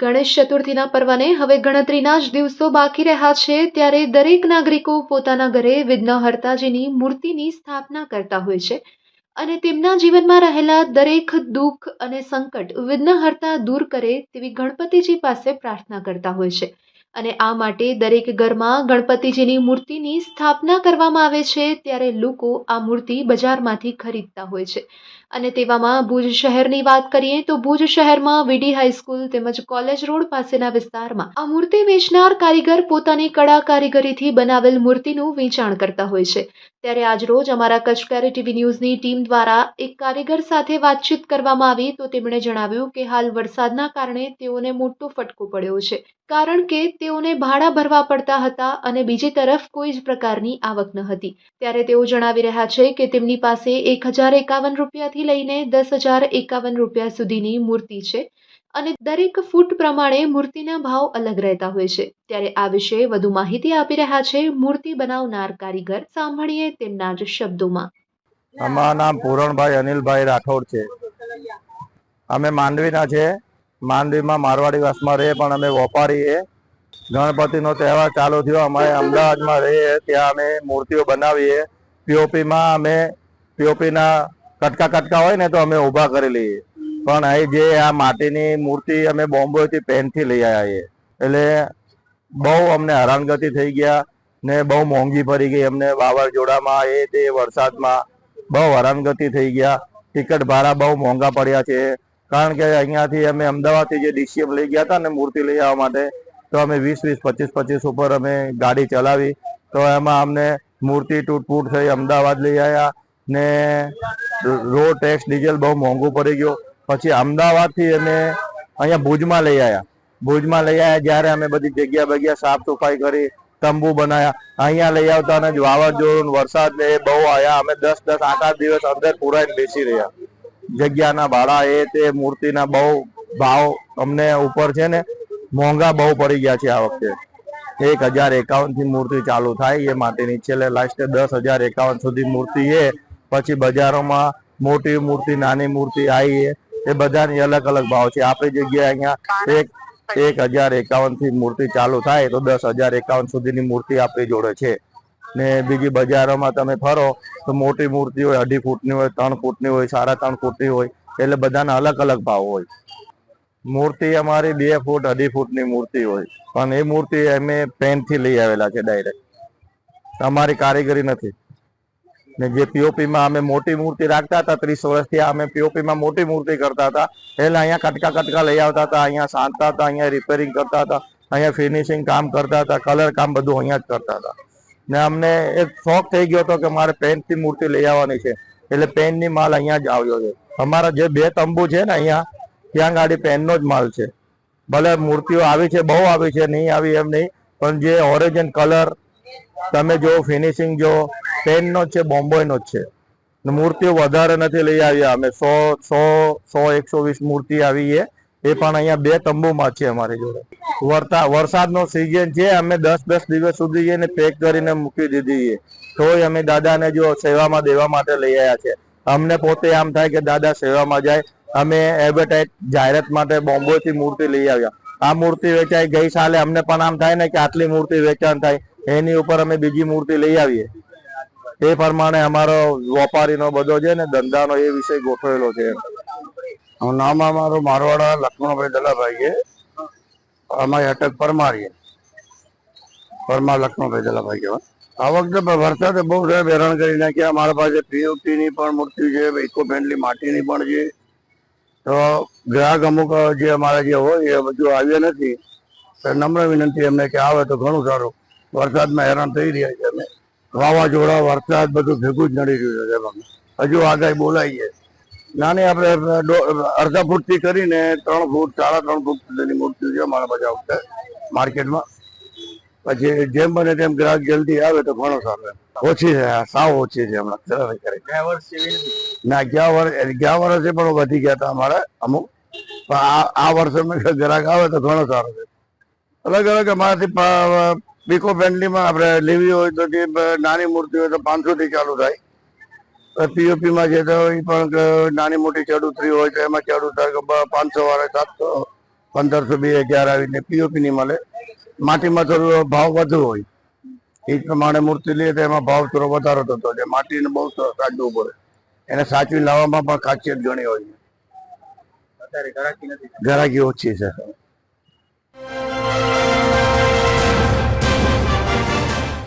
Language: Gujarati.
ગણેશ ચતુર્થીના પર્વને હવે ગણતરીના જ દિવસો બાકી રહ્યા છે, ત્યારે દરેક નાગરિકો પોતાના ઘરે વિઘ્નહર્તાજીની મૂર્તિની સ્થાપના કરતા હોય છે અને તેમના જીવનમાં રહેલા દરેક દુઃખ અને સંકટ વિઘ્નહર્તા દૂર કરે તેવી ગણપતિજી પાસે પ્રાર્થના કરતા હોય છે. અને આ માટે દરેક ઘરમાં ગણપતિજીની મૂર્તિની સ્થાપના કરવામાં આવે છે, ત્યારે લોકો આ મૂર્તિ બજારમાંથી ખરીદતા હોય છે. અને તેવામાં ભુજ શહેરની વાત કરીએ તો ભુજ શહેરમાં વીડી હાઈસ્કૂલ તેમજ કોલેજ રોડ પાસેના વિસ્તારમાં આ મૂર્તિ વેચનાર કારીગર પોતાની કળા કારીગરીથી બનાવેલ મૂર્તિનું વેચાણ કરતા હોય છે. ત્યારે આજરોજ અમારા કચકારી ટીવી ન્યૂઝની ટીમ દ્વારા એક કારીગર સાથે વાતચીત કરવામાં આવી તો તેમણે જણાવ્યું કે હાલ વરસાદના કારણે તેઓને મોટો ફટકો પડ્યો છે. કારણ કે તેઓને ભાડા ભરવા પડતા હતા અને બીજી તરફ કોઈ જ પ્રકારની આવક ન હતી. ત્યારે તેઓ જણાવી રહ્યા છે કે તેમની પાસે એક હજાર એકાવન રૂપિયાથી લઈને દસ હજાર એકાવન રૂપિયા સુધીની મૂર્તિ છે અને દરેક ફૂટ પ્રમાણે મૂર્તિના ભાવ અલગ રહેતા હોય છે. ત્યારે આ વિશે વધુ માહિતી આપી રહ્યા છે મૂર્તિ બનાવનાર કારીગર. સાંભળીએ તેમના જ શબ્દોમાં. અમારું નામ પૂરણભાઈ, અનિલભાઈ રાઠોડ છે. અમે માંડવીના છે. માંડવીમાં મારવાડી વાસમાં રહીએ પણ અમે વેપારી છે ગણપતિનો તહેવાર ચાલુ થયો. અમારે અમદાવાદમાં રહીએ, ત્યાં અમે મૂર્તિઓ બનાવીએ. પીઓપીમાં અમે પીઓપીના કટકા કટકા હોય ને તો અમે ઊભા કરી લઈએ. પણ અહીં જે આ માટીની મૂર્તિ અમે બોમ્બેથી પેનથી લઈ આવ્યા એટલે બહુ અમને હેરાનગતિ થઈ ગયા ને બહુ મોંઘી પડી ગઈ. અમને વાવાઝોડામાં એ તે વરસાદમાં બહુ હેરાનગતિ થઈ ગયા. ટિકિટ ભાડા બહુ મોંઘા પડ્યા છે. કારણ કે અહીંયાથી અમે અમદાવાદથી જે ડીસીએમ લઈ ગયા હતા ને મૂર્તિ લઈ આવવા માટે તો અમે વીસ વીસ, પચીસ પચીસ ઉપર અમે ગાડી ચલાવી તો એમાં અમને મૂર્તિ તૂટફૂટ થઈ, અમદાવાદ લઈ આવ્યા ને રોડ ટેક્સ ડીઝલ બહુ મોંઘું પડી ગયું. પછી અમદાવાદથી અમે અહીંયા ભુજમાં લઈ આવ્યા ભુજમાં લઈ આવ્યા જ્યારે અમે બધી જગ્યા બગ્યા સાફ સફાઈ કરી, તંબુ બનાવ્યા અહીંયા લઈ આવતા અને જ વાવાઝોડું વરસાદ ને એ બહુ આવ્યા અમે દસ દસ, આઠ આઠ દિવસ અંદર પુરાઈને બેસી રહ્યા. જગ્યાના ભાડા એ તે મૂર્તિના બહુ ભાવ અમને ઉપર છે ને મોંઘા બહુ પડી ગયા છે આ વખતે. એક હજાર એકાવનથી મૂર્તિ ચાલુ થાય, એ માટેની છેલ્લે લાસ્ટ દસ હજાર એકાવન સુધી મૂર્તિ એ, પછી બજારોમાં મોટી મૂર્તિ, નાની મૂર્તિ આવી એ બધાની અલગ અલગ ભાવ છે. આપણી જગ્યાએ અહીંયા એક એક હજાર એકાવનથી મૂર્તિ ચાલુ થાય, તો દસ હજાર એકાવન સુધીની મૂર્તિ આપણી જોડે છે. ને બીજી બજારોમાં તમે ફરો, તો મોટી મૂર્તિ હોય, અઢી ફૂટની હોય, ત્રણ ફૂટની હોય, સાડા ત્રણ ફૂટની હોય, એટલે બધાના અલગ અલગ ભાવ હોય. મૂર્તિ અમારી બે ફૂટ, અઢી ફૂટની મૂર્તિ હોય. પણ એ મૂર્તિ અમે પેનથી લઈ આવેલા છે ડાયરેક્ટ અમારી કારીગરી નથી. ને જે પીઓપીમાં અમે મોટી મૂર્તિ રાખતા હતા, ત્રીસ વર્ષથી અમે પીઓપીમાં મોટી મૂર્તિ કરતા હતા. એટલે અહીંયા કટકા કટકા લઈ આવતા હતા, અહીંયા સાંધતા હતા, અહીંયા રિપેરિંગ કરતા હતા, અહીંયા ફિનિશિંગ કામ કરતા હતા કલર કામ બધું અહીંયા જ કરતા હતા. ને અમને એક શોખ થઈ ગયો હતો કે મારે પેનથી મૂર્તિ લઈ આવવાની છે. એટલે પેનની માલ અહીંયા જ આવ્યો છે. અમારા જે બે તંબુ છે ને અહીંયા ત્યાં ગાડી પેનનો જ માલ છે. ભલે મૂર્તિઓ આવી છે, બહુ આવી છે, નહીં આવી એમ નહીં, પણ જે ઓરિજિન કલર તમે જો ફિનિશિંગ જો, પેનનો જ છે બોમ્બેનો જ છે. મૂર્તિઓ વધારે નથી લઈ આવ્યા. અમે સો સો સો એકસો વીસ મૂર્તિ આવી છે. એ પણ અહીંયા બે તંબુમાં છે અમારી જોડે. વરતા, વરસાદનો સિઝન છે, અમે દસ દસ દિવસ સુધી એને પેક કરીને મૂકી દીધી છે. તોય અમે દાદાને જો સેવામાં દેવા માટે લઈ આવ્યા છે. અમને પોતે આમ થાય કે દાદા સેવામાં જાય. અમે એડવર્ટાઇઝ જાહેરાત માટે બોમ્બેથી મૂર્તિ લઈ આવ્યા. આ મૂર્તિ વેચાઈ ગઈ સાલે અમને પણ આમ થાય ને કે આટલી મૂર્તિ વેચાણ થાય, એની ઉપર અમે બીજી મૂર્તિ લઈ આવીએ. એ પ્રમાણે અમારો વેપારીનો બધો છે ને ધંધાનો એ વિષય ગોઠવેલો છે. નામ અમારું મારવાડા લક્ષ્મણભાઈ દલાભાઈ છે. અમારી અટક પરમારી પરમાર લક્ષ્મણભાઈ દલાભાઈ કહેવાય. આ વખતે વરસાદે બહુ હેરાન કરી નાખ્યા. અમારા પાસે પીઓપી ની પણ મૂર્તિ છે ઇકો ફ્રેન્ડલી માટીની પણ છે. તો ગ્રાહક અમુક જે અમારા જે હોય એ બધું આવ્યા નથી. નમ્ર વિનંતી એમને કે આવે તો ઘણું સારું. વરસાદમાં હેરાન થઈ રહ્યા છે અમે. વાવાઝોડા, વરસાદ બધું ભેગું જ નડી રહ્યું છે હજુ આગાહી બોલાઈ છે નાની આપણે અડધા ફૂટથી કરીને ત્રણ ફૂટ, સાડા ત્રણ ફૂટ સુધીની મૂર્તિ છે અમારા બધા વખતે માર્કેટમાં. પછી જેમ બને તેમ ગ્રાહક જલ્દી આવે તો ઘણો સારું ઓછી છે, સાવ ઓછી છે હમણાં. સરસ કરી. ના અગિયાર વર્ષ ગયા વર્ષે પણ વધી ગયા હતા અમારે અમુક. પણ આ આ વર્ષે અમે ગ્રાહક આવે તો ઘણો સારો છે. અલગ અલગ અમારાથી પીકો ફેન્ડલીમાં આપણે લેવી હોય તો જે નાની મૂર્તિ હોય તો પાંચસોથી ચાલુ થાય. પીઓપીમાં જે તો એ પણ નાની મોટી ચડુતરી હોય તો એમાં ચડુતર પાંચસો વાળા સાતસો, પંદરસો, બે અગિયાર આવીને પીઓપી ની મળે. માટીમાં થોડું ભાવ વધુ હોય. એ પ્રમાણે મૂર્તિ લઈએ તો એમાં ભાવ થોડો વધારો થતો છે માટીને બહુ કાઢવું પડે. એને સાચવી લાવવામાં પણ ખાસિયત ઘણી હોય છે. ગરાકી ઓછી છે.